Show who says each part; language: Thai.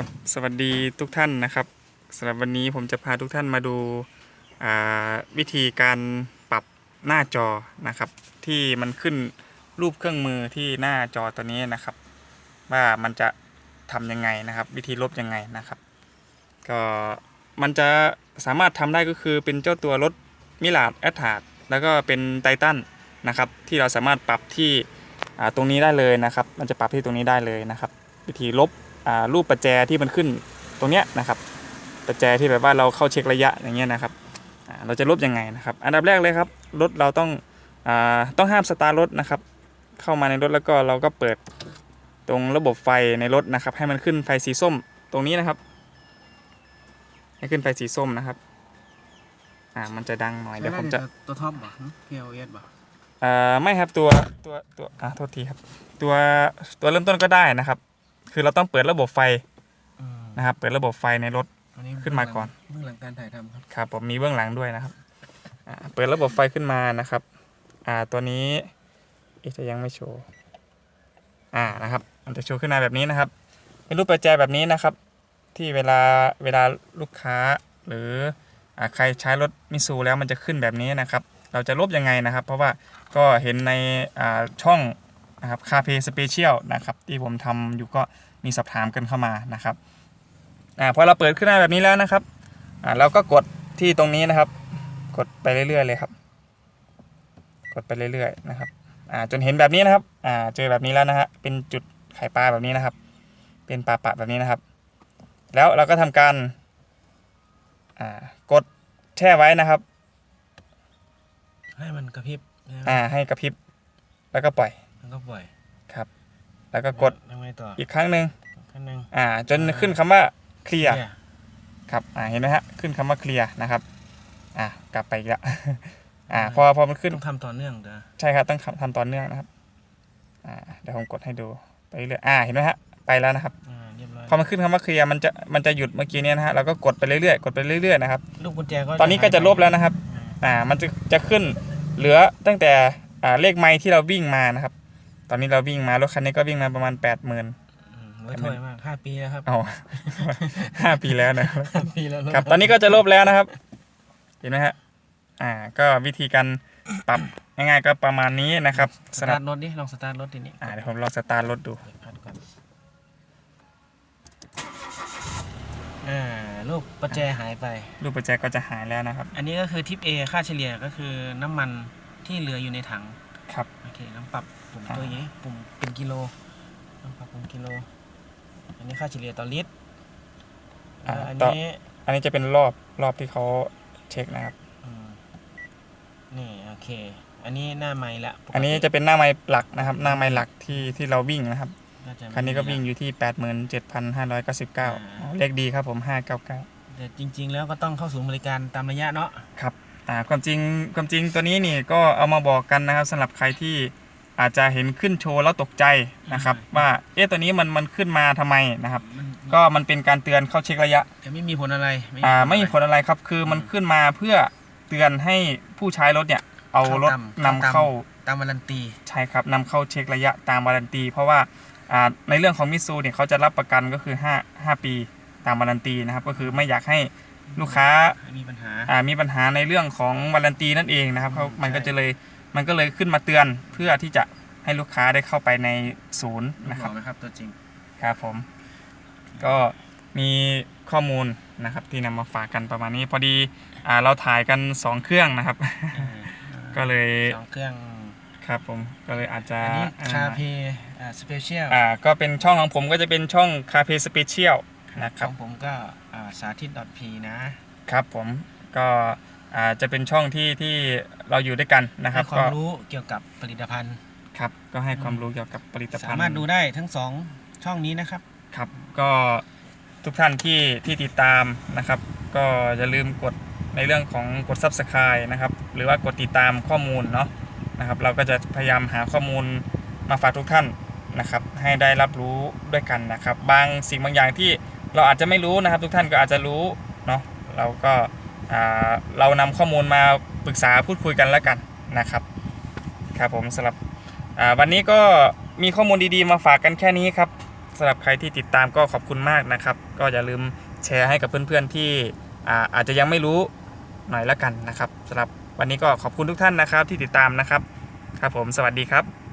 Speaker 1: ครับสวัสดีทุกท่านนะครับสำหรับวันนี้ผมจะพาทุกท่านมาดูาวิธีการปรับหน้าจอนะครับ ที่มันขึ้นรูปเครื่องมือที่หน้าจอตัวนี้นะครับ ว่ามันจะทำยังไงนะครับ วิธีลบยังไงนะครับ ก็มันจะสามารถทำได้ก็คือเป็นเจ้าตัวรถมิลาดแอตทาดแล้วก็เป็นไททันนะครับ ที่เราสามารถปรับที่ตรงนี้ได้เลยนะครับ มันจะปรับที่ตรงนี้ได้เลยนะครับ วิธีลบ รูปประแจที่มันขึ้นตรงเนี้ยนะครับประแจที่แบบว่าเราเข้าเช็คระยะอย่างเงี้ยนะครับอ่าเราจะลบยังไงนะครับ อันดับแรกเลยครับรถเราต้องอาต้องห้ามสตาร์ทรถนะครับ เข้ามาในรถแล้วก็เราก็เปิดตรงระบบไฟในรถนะครับ ให้มันขึ้นไฟสีส้มตรงนี้นะครับ ให้ขึ้นไฟสีส้มนะครับอ่ามันจะดังหน่อยเดี๋ยวผมจะ
Speaker 2: ตัวท็อปบ่ PLS บ่
Speaker 1: อ่าไม่ครับตัวตัวตัวอ่าโทษทีครับ ตัวตัวเริ่มต้นก็ได้นะครับ คือเราต้องเปิดระบบไฟ
Speaker 2: อืม
Speaker 1: นะครับ เปิดระบบไฟในรถ
Speaker 2: อันนี้
Speaker 1: ขึ้นมาก่อน
Speaker 2: เบื้องหลังการถ่ายทำครับ
Speaker 1: ครับผมมีเบื้องหลังด้วยนะครับอ่าเปิดระบบไฟขึ้นมานะครับ อ่า ตัวนี้เอ๊ะจะยังไม่โชว์ อ่า นะครับ มันจะโชว์ขึ้นมาแบบนี้นะครับ เป็นรูปประแจแบบนี้นะครับ ที่เวลาเวลาลูกค้าหรืออ่าใครใช้รถมิซูแล้วมันจะขึ้นแบบนี้นะครับ เราจะลบยังไงนะครับ เพราะว่าก็เห็นในอ่าช่อง นะครับคาเพสเปเชียลนะครับที่ผมทำอยู่ก็มีสอบถามกันเข้ามานะครับอ่าพอเราเปิดขึ้นมาแบบนี้แล้วนะครับอ่าเราก็กดที่ตรงนี้นะครับ กดไปเรื่อยๆเลยครับ กดไปเรื่อยๆนะครับอ่าจนเห็นแบบนี้นะครับอ่าเจอแบบนี้แล้วนะฮะเป็นจุดไข่ปลาแบบนี้นะครับ เป็นปลาปะแบบนี้นะครับ แล้วเราก็ทำการอ่ากดแช่ไว้นะครับ
Speaker 2: ให้มันกระพริบใช่ไหม
Speaker 1: อ่าให้กระพริบแล้วก็ปล่อย
Speaker 2: แล้วก็ปล่อย
Speaker 1: ครับ แล้วก็กด
Speaker 2: ทำไงต่อ
Speaker 1: อีกครั้งหนึ่ง
Speaker 2: ขั้นหนึ่ง
Speaker 1: อ่า จนขึ้นคำว่าเคลียร์
Speaker 2: เนี่ย
Speaker 1: ครับอ่าเห็นไหมฮะขึ้นคำว่าเคลียร์นะครับ อ่ากลับไปอีกแล้วอ่าพอพอมันขึ้น
Speaker 2: ต้องทำต่อเนื่องเด้อ
Speaker 1: ใช่ครับต้องทำทำต่อเนื่องนะครับอ่าเดี๋ยวผมกดให้ดูไปเรื่อยอ่าเห็นไหมฮะไปแล้วนะครับ
Speaker 2: อ่าเรียบร้อย
Speaker 1: พอมันขึ้นคำว่าเคลียร์มันจะมันจะหยุดเมื่อกี้เนี้นะฮะเราก็กดไปเรื่อยๆกดไปเรื่อยๆนะครับ
Speaker 2: ลูกกุญแจก็
Speaker 1: ตอนนี้ก็จะลบแล้วนะครับ
Speaker 2: อ่า
Speaker 1: อ่ามันจะจะขึ้นเหลือตั้งแต่อ่าเลขไมล์ที่เราวิ่งมานะครับ ตอนนี้เราวิ่งมารถคันนี้ก็วิ่งมาประมาณ8 0,000ื่น
Speaker 2: อืมไว้ถ้วยมากห้าปีแล้วครับ
Speaker 1: เอาห้าปีแล้วนะครับ
Speaker 2: ห้าปีแล้ว
Speaker 1: ครับ ตอนนี้ก็จะลบแล้วนะครับ เห็นไหมฮะอ่า ก็วิธีการปรับง่ายๆก็ประมาณนี้นะครับ
Speaker 2: ส
Speaker 1: สำห
Speaker 2: ตา
Speaker 1: รับ
Speaker 2: ร์ทรถดิลองสตาร์ทรถทีนี้
Speaker 1: อ่าเดี๋ยวผมลองสตาร์ทรถดู
Speaker 2: พัดก่อนอ่าลูกประแจหายไป
Speaker 1: รูปประแจก็จะหายแล้วนะครับ
Speaker 2: อันนี้ก็คือทิป A ค่าเฉลี่ยก็คือน้ำมันที่เหลืออยู่ในถัง
Speaker 1: ครับ
Speaker 2: โอเคลองปรับปุ่มตัวอย่างนี้ปุ่มเป็นกิโลลองปรับปุ่มกิโล อันนี้ค่าเฉลี่ยต่อลิตร
Speaker 1: อ่า
Speaker 2: แล้วอัน
Speaker 1: ต่อ
Speaker 2: นี้
Speaker 1: อันนี้จะเป็นรอบรอบที่เขาเช็คนะครับ
Speaker 2: อืมนี่โอเค อันนี้หน้าไม้ละปติ
Speaker 1: อันนี้จะเป็นหน้าไม้หลักนะครับ หน้าไม้หลักที่ที่เราวิ่งนะครับา
Speaker 2: จะไม่
Speaker 1: คันนี้ก็
Speaker 2: มีละ
Speaker 1: วิ่งอยู่ที่ 87,599
Speaker 2: อ่า
Speaker 1: อ๋อเลขดีครับผม 599
Speaker 2: แต่จริง ๆ แล้วก็ต้องเข้าศูนย์บริการตามระยะเนาะ
Speaker 1: ครับ อ่าความจริงความจริงตัวนี้นี่ก็เอามาบอกกันนะครับสำหรับใครที่อาจจะเห็นขึ้นโชว์แล้วตกใจนะครับ ว่าเอ๊ะตัวนี้มันมันขึ้นมาทำไมนะครับ
Speaker 2: มัน
Speaker 1: ก็มันเป็นการเตือนเข้าเช็คระยะ
Speaker 2: แต่ไม่มีผลอะไร
Speaker 1: อ่าไม่มีผลอะไรครับ คือมันขึ้นมาเพื่อเตือนให้ผู้ใช้รถเนี่ย เอารถนำเข้า
Speaker 2: ตามวารันตี
Speaker 1: ใช่ครับนำเข้าเช็คระยะตามวารันตี เพราะว่าอ่าในเรื่องของมิซูเนี่ยเขาจะรับประกันก็คือ5 5ปีตามวารันตีนะครับ ก็คือไม่อยากให้ ลูกค้า
Speaker 2: ไม่มีปัญหา
Speaker 1: อ่ามีปัญหาในเรื่องของวารันตีนั่นเองนะครับเขา
Speaker 2: อืม
Speaker 1: มันก็
Speaker 2: ใช่
Speaker 1: จะเลยมันก็เลยขึ้นมาเตือนเพื่อที่จะให้ลูกค้าได้เข้าไปในศูนย์
Speaker 2: นะ
Speaker 1: นะ
Speaker 2: ค
Speaker 1: ค
Speaker 2: รั
Speaker 1: รั
Speaker 2: บบนะครับตัวจริง
Speaker 1: ครับผม ก็มีข้อมูลนะครับที่นำมาฝากกันประมาณนี้ พอดีอ่าเราถ่ายกัน 2 เครื่องนะครับ ก็เลย
Speaker 2: สองเครื่อง
Speaker 1: ครับผมก็เลยอาจจะ
Speaker 2: อันนี้
Speaker 1: อ่า
Speaker 2: คาเพอ่าสเปเชียล
Speaker 1: อ่าก็เป็นช่องของผมก็จะเป็นช่องคาเ e สเปเชียล นะค
Speaker 2: ข
Speaker 1: รับ
Speaker 2: องผมก็อ่าสาธิต .p นะ
Speaker 1: ครับผมก็อ่าจะเป็นช่องที่ที่เราอยู่ด้วยกันนะครับ
Speaker 2: ให้ควา
Speaker 1: ก็
Speaker 2: มรู้เกี่ยวกับผลิตภัณฑ์
Speaker 1: ครับก็ให้ความรู้เกี่ยวกับผลิตภั
Speaker 2: สา
Speaker 1: ณฑ์
Speaker 2: มารถดูได้ทั้งสองช่องนี้นะครับ
Speaker 1: ครับก็ทุกท่านที่ที่ติดตามนะครับ ก็อย่าลืมกดในเรื่องของกด Subscribe นะครับ หรือว่ากดติดตามข้อมูลเนาะนะครับ เราก็จะพยายามหาข้อมูลมาฝากทุกท่านนะครับ ให้ได้รับรู้ด้วยกันนะครับ บางสิ่งบางอย่างที่ เราอาจจะไม่รู้นะครับ ทุกท่านก็อาจจะรู้เนาะเราก็เรานำข้อมูลมาปรึกษาพูดคุยกันแล้วกันนะครับครับผมสำหรับวันนี้ก็มีข้อมูลดีๆมาฝากกันแค่นี้ครับสำหรับใครที่ติดตามก็ขอบคุณมากนะครับ ก็อย่าลืมแชร์ให้กับเพื่อนๆที่อาอาจจะยังไม่รู้หน่อยละกันนะครับสำหรับวันนี้ก็ขอบคุณทุกท่านนะครับที่ติดตามนะครับ ครับผมสวัสดีครับ